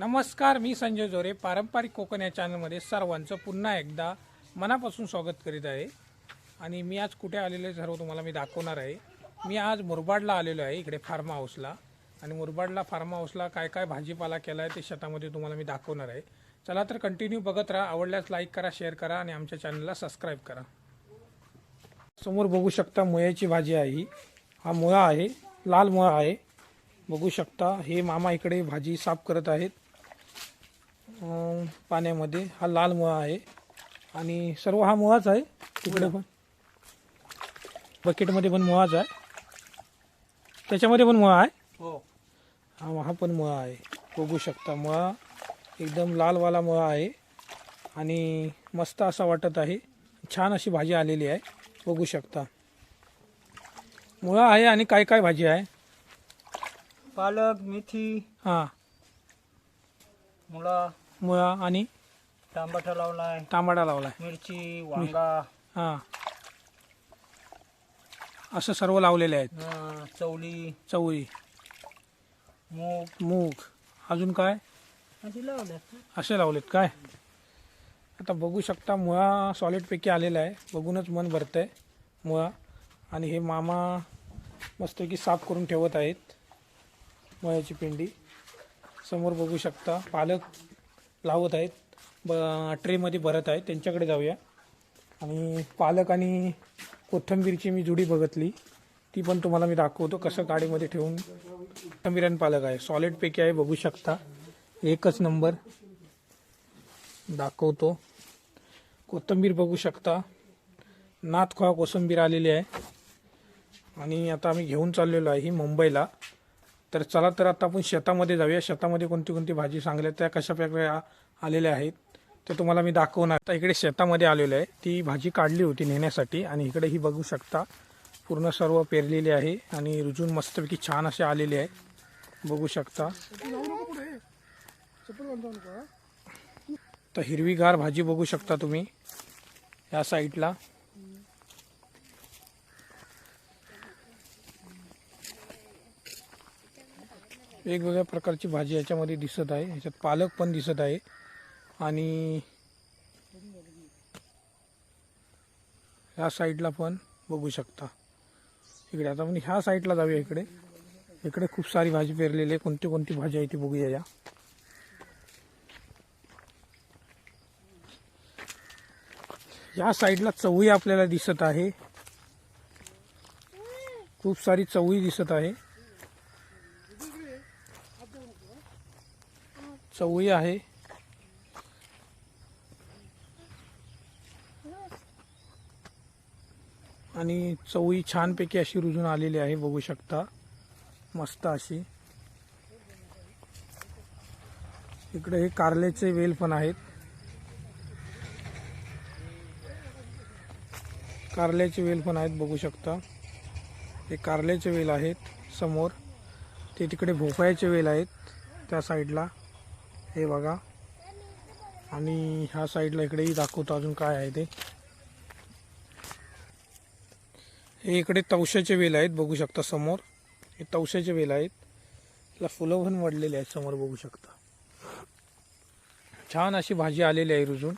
नमस्कार मी संजय जोरे. पारंपरिक कोकण या चॅनलमध्ये सर्वांचं पुन्हा एकदा मनापासून स्वागत करीत आहे. आणि मी आज कुठे आलेलो आहे सर्व तुम्हाला मी दाखवणार आहे. मी आज मुरबाडला आलेलो आहे इकडे फार्म हाऊसला आणि मुरबाडला फार्म हाऊसला काय काय भाजीपाला केला आहे ते शेतामध्ये तुम्हाला मी दाखवणार आहे. चला तर कंटिन्यू बघत राहा. आवडल्यास लाईक करा शेअर करा आणि आमच्या चॅनलला सबस्क्राईब करा. समोर बघू शकता मुळ्याची भाजी आहे ही. हा मुळा आहे लाल मुळा आहे. बघू शकता हे मामा इकडे भाजी साफ करत आहेत. पाण्यामध्ये हा लाल मुळा आहे. आणि सर्व हा मुळाच आहे. तिकडे पण बकेटमध्ये पण मुळाच आहे. त्याच्यामध्ये पण मुळा आहे. हो. हा हा पण मुळा आहे. बघू शकता मुळा एकदम लालवाला मुळा आहे. आणि मस्त असा वाटत आहे. छान अशी भाजी आलेली आहे. बघू शकता. मुळा आहे आणि काय काय भाजी आहे? पालक मेथी हां. मुळा मुळा आणि टमाटा लावलाय. टमाटा लावलाय. मिरची वांगा. हां. असं सर्व लावलेले आहेत. अं, चवली चवळी. मूग. मूग. अजून काय? अशी असे लावलेत काय? आता बघू शकता मुळा सॉलिडपैकी आलेला आहे. बघूनच मन भरतं आहे मुळा. आणि हे मामा मस्तपैकी साफ करून ठेवत आहेत मुळ्याची पिंडी. समोर बघू शकता पालक लावत आहेत. ब ट्रेमध्ये भरत आहेत. त्यांच्याकडे जाऊया. आणि पालक आणि कोथिंबीरची मी जुडी बघितली. ती पण तुम्हाला मी दाखवतो कसं गाडीमध्ये ठेवून कोथंबीर आणि पालक आहे. सॉलिडपैकी आहे बघू शकता. एकच नंबर. दाखवतो. कोथिंबीर बघू शकता. नाथखोळा कोसंबीर आलेली आहे. आणि आता आम्ही घेऊन चाललेलो आहे ही मुंबईला. तर चला तर आता आपण शेतामध्ये जाऊया. शेतामध्ये कोणती कोणती भाजी सांगल्या त्या कशा प्रकारे आलेल्या आहेत ते तुम्हाला मी दाखवणार. आता इकडे शेतामध्ये आलेलो आहे. ती भाजी काढली होती नेण्यासाठी आणि इकडे ही बघू शकता पूर्ण सर्व पेरलेली आहे आणि रुजून मस्तपैकी छान असे आलेले आहे. बघू शकता. तर हिरवीगार भाजी बघू शकता तुम्ही या साईडला. वेगवेगळ्या प्रकारची भाजी याच्यामध्ये दिसत आहे. ह्याच्यात पालक पण दिसत आहे. आणि ह्या साईडला पण बघू शकता. इकडे आता आपण ह्या साईडला जाऊया इकडे. इकडे खूप सारी भाजी पेरलेली आहे. कोणती कोणती भाजी आहे ती बघूया या. या साईडला चवळी आपल्याला दिसत आहे. खूप सारी चवळी दिसत आहे. चवळी आहे. आणि चवळी छानपैकी अशी रुजून आलेली आहे बघू शकता. मस्त अशी. इकडे हे कारल्याचे वेल पण आहेत. कारल्याचे वेल पण आहेत बघू शकता. हे कारल्याचे वेल आहेत समोर. ते तिकडे भोपळ्याचे वेल आहेत त्या साईडला. हे बघा. आणि ह्या साईडला इकडेही दाखवतो अजून काय आहे ते. हे इकडे तवशाचे वेल आहेत बघू शकता समोर. हे तवशाचे वेल आहेत. त्याला फुलं पण वाढलेले आहेत समोर बघू शकता. छान अशी भाजी आलेली आहे रुजून.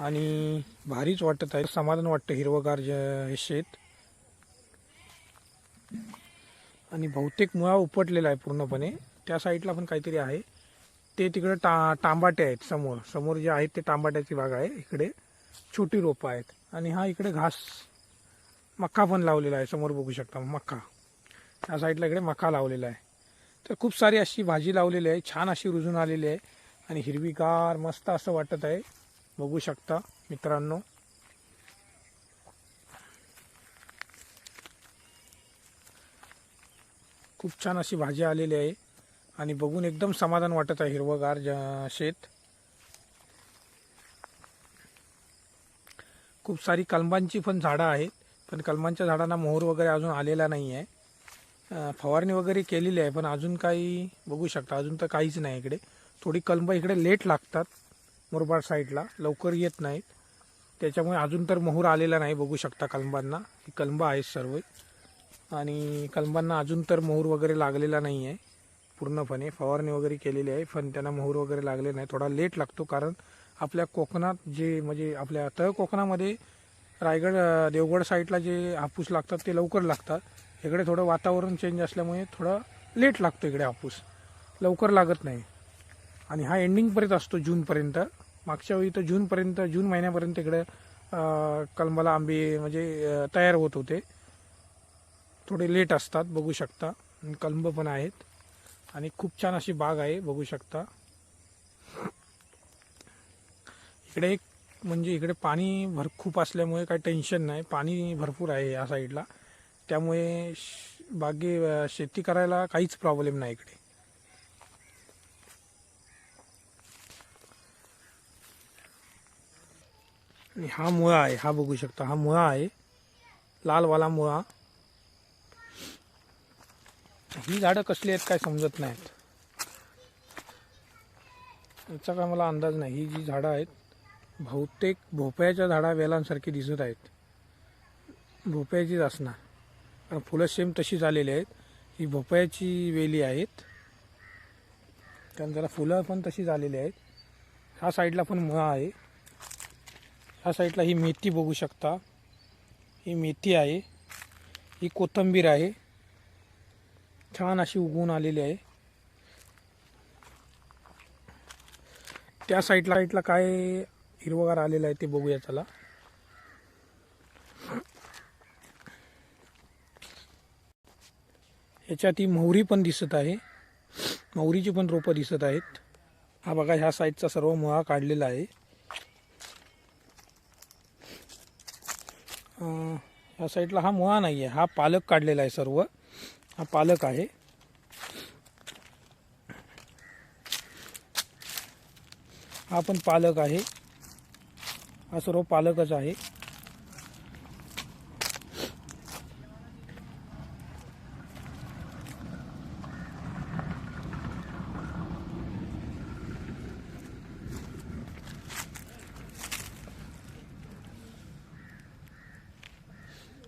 आणि भारीच वाटत आहे. समाधान वाटतं हिरवगार जे हे शेत. आणि बहुतेक मुळा उपटलेला आहे पूर्णपणे. त्या साईडला पण काहीतरी आहे. ते तिकडे टा तांबाटे आहेत समोर. समोर जे आहेत ते तांबाट्याची बाग आहे. इकडे छोटी रोपं आहेत. आणि हा इकडे घास मक्का पण लावलेला आहे. समोर बघू शकता मक्का. त्या साईडला इकडे मक्का लावलेला आहे. तर खूप सारी अशी भाजी लावलेली आहे. छान अशी रुजून आलेली आहे. आणि हिरवीगार मस्त असं वाटत आहे. बघू शकता मित्रांनो. खूप छान अशी भाजी आलेली आहे. आणि बघून एकदम समाधान वाटत आहे हिरवगार ज- शेत. खूप सारी कलमांची पण झाडं आहेत पण कलमांच्या झाडांना मोहर वगैरे अजून आलेला नाही आहे फवारणी वगैरे केलेली आहे पण अजून काही बघू शकता अजून तर काहीच नाही इकडे. थोडी कलम इकडे लेट लागतात मुरबाड साईडला. लवकर येत नाहीत. त्याच्यामुळे अजून तर मोहर आलेला नाही बघू शकता कलंबांना ही कलंबं आहेत सर्व. आणि कलंबांना अजून तर मोहर वगैरे लागलेला नाही आहे पूर्णपणे फवारणी वगैरे केलेली आहे. पण त्यांना मोहर वगैरे लागले नाही. थोडा लेट लागतो कारण आपल्या कोकणात जे म्हणजे आपल्या तळ कोकणामध्ये रायगड देवगड साईडला जे हापूस लागतात ते लवकर लागतात. इकडे थोडं वातावरण चेंज असल्यामुळे थोडं लेट लागतो इकडे हापूस. लवकर लागत नाही. आणि हा एंडिंगपर्यंत असतो जूनपर्यंत मागच्या वेळी तर जूनपर्यंत जून महिन्यापर्यंत इकडे अं, कलमाला आंबे म्हणजे तयार होत होते. थोडे लेट असतात बघू शकता. कलंब पण आहेत. आणि खूप छान अशी बाग आहे बघू शकता. इकडे एक म्हणजे इकडे पाणी भर खूप असल्यामुळे काही टेन्शन नाही. पाणी भरपूर आहे या साईडला त्यामुळे बागे शेती करायला काहीच प्रॉब्लेम नाही इकडे. आणि हा मुळा आहे हा बघू शकता. हा मुळा आहे. लालवाला मुळा. ही झाडं कसली आहेत काय समजत नाहीत. याचा काय मला अंदाज नाही. ही जी झाडं आहेत बहुतेक भोपळ्याच्या झाडा वेलांसारखी दिसत आहेत. भोपळ्याचीच असणार. कारण फुलं सेम तशी झालेली आहेत. ही भोपळ्याची वेली आहेत. कारण जरा फुलं पण तशी झालेली आहेत. ह्या साईडला पण मुळा आहे. ह्या साईडला ही मेथी बघू शकता. ही मेथी आहे. ही कोथिंबीर आहे. छान अशी उगवून आलेली आहे. त्या साईडला साईडला काय हिरवगार आलेला आहे ते बघूया चला. याच्यात ही मोहरी पण दिसत आहे. मोहरीची पण रोपं दिसत आहेत. हा बघा ह्या साईडचा सर्व मुळा काढलेला आहे. ह्या साईडला हा मुळा नाही आहे हा पालक काढलेला आहे सर्व. हा पालक आहे. हा पण पालक आहे. हा सर्व पालकच आहे.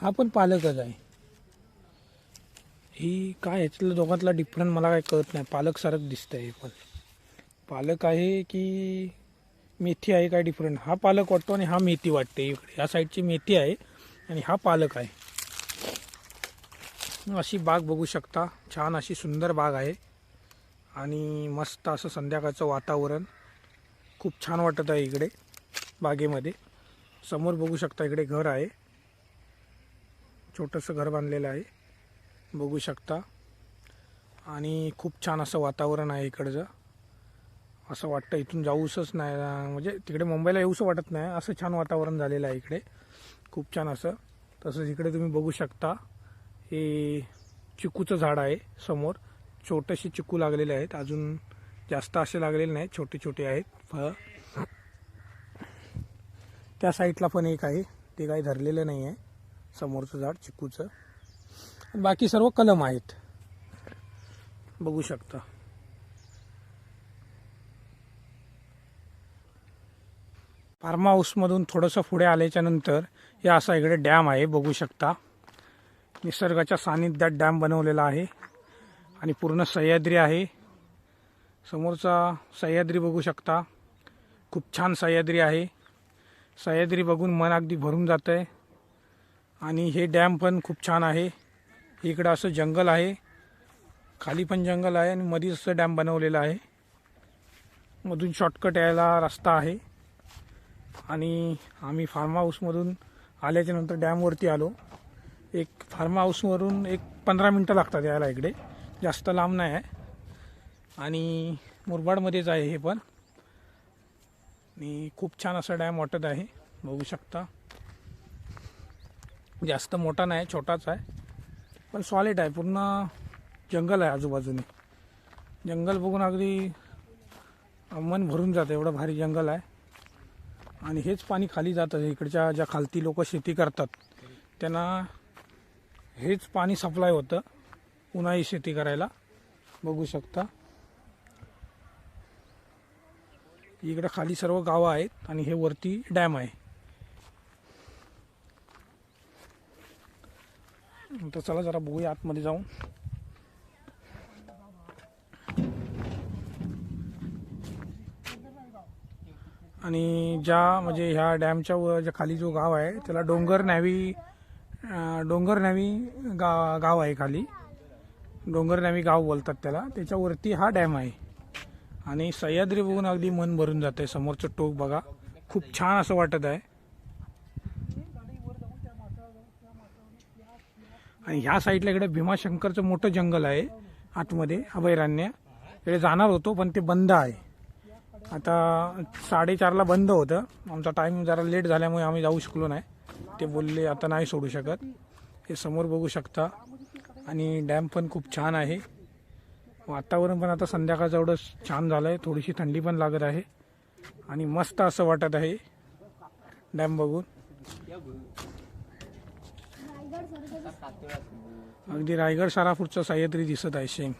हा पण पालकच आहे. ही काय ह्याच्यातलं दोघातला डिफरंट मला काय कळत नाही. पालक सारख आहे हे पण. पालक आहे की मेथी आहे काय डिफरंट हा पालक वाटतो आणि हा मेथी वाटते इकडे. ह्या साईडची मेथी आहे आणि हा पालक आहे. अशी बाग बघू शकता. छान अशी सुंदर बाग आहे. आणि मस्त असं संध्याकाळचं वातावरण. खूप छान वाटत आहे इकडे बागेमध्ये. समोर बघू शकता इकडे घर आहे. छोटंसं घर बांधलेलं आहे. बघू शकता. आणि खूप छान असं वातावरण आहे इकडचं. असं वाटतं इथून जाऊसच नाही म्हणजे तिकडे मुंबईला येऊसं वाटत नाही. असं छान वातावरण झालेलं आहे इकडे. खूप छान असं. तसंच इकडे तुम्ही बघू शकता. हे चिकूचं झाड आहे समोर. छोटेसे चिकू लागलेले आहेत. अजून जास्त असे लागलेले नाही छोटे छोटे आहेत. फळं. त्या साईडला पण एक आहे. ते काही धरलेलं नाही आहे समोरचं झाड चिकूचं. बाकी सर्व कलम आहेत. बघू शकता. फार्म हाऊसमधून थोडंसं पुढे आल्याच्यानंतर या असा इकडे डॅम आहे बघू शकता. निसर्गाच्या सानिध्यात डॅम बनवलेला आहे आणि पूर्ण सह्याद्री आहे. समोरचा सह्याद्री बघू शकता. खूप छान सह्याद्री आहे. सह्याद्री बघून मन अगदी भरून जातं आहे आणि हे डॅम पण खूप छान आहे. इकडं असं जंगल आहे. खाली पण जंगल आहे आणि मधीच असं डॅम बनवलेलं आहे. मधून शॉर्टकट यायला रस्ता आहे. आणि आम्ही फार्म हाऊसमधून आल्याच्यानंतर डॅमवरती आलो. एक फार्म हाऊसवरून एक पंधरा मिनटं लागतात यायला इकडे. जास्त लांब नाही आहे. आणि मुरबाडमध्येच आहे हे पण. आणि खूप छान असा डॅम वाटत आहे. बघू शकता. जास्त मोठा नाही छोटाच आहे. पण सॉलिड आहे. पूर्ण जंगल आहे आजूबाजूने. जंगल बघून अगदी मन भरून जातं. एवढं भारी जंगल आहे. आणि हेच पाणी खाली जातं. इकडच्या ज्या खालती लोक शेती करतात त्यांना हेच पाणी सप्लाय होतं. उन्हाळी शेती करायला. बघू शकता. इकडं खाली सर्व गावं आहेत आणि हे वरती डॅम आहे. तर चला जरा बघूया आतमध्ये जाऊन. आणि ज्या म्हणजे ह्या डॅमच्या व ज्या खाली जो गाव आहे त्याला डोंगर नॅवी डोंगर नॅवी गा गाव आहे खाली. डोंगर नॅवी गाव बोलतात त्याला. त्याच्यावरती हा डॅम आहे. आणि सह्याद्री बघून अगदी मन भरून जातं आहे समोरचं टोक बघा. खूप छान असं वाटत आहे. आणि ह्या साईडला इकडे भीमाशंकरचं मोठं जंगल आहे आतमध्ये अभयारण्य. इकडे जाणार होतो पण ते बंद आहे. आता साडेचारला बंद होतं. आमचा टाईम जरा लेट झाल्यामुळे आम्ही जाऊ शकलो नाही. ते बोलले आता नाही सोडू शकत. हे समोर बघू शकता. आणि डॅम पण खूप छान आहे. वातावरण पण आता संध्याकाळचं एवढं छान झालं आहे थोडीशी थंडी पण लागत आहे. आणि मस्त असं वाटत आहे डॅम बघून. अगदी रायगड सारापूरचं सह्याद्री दिसत आहे सेम.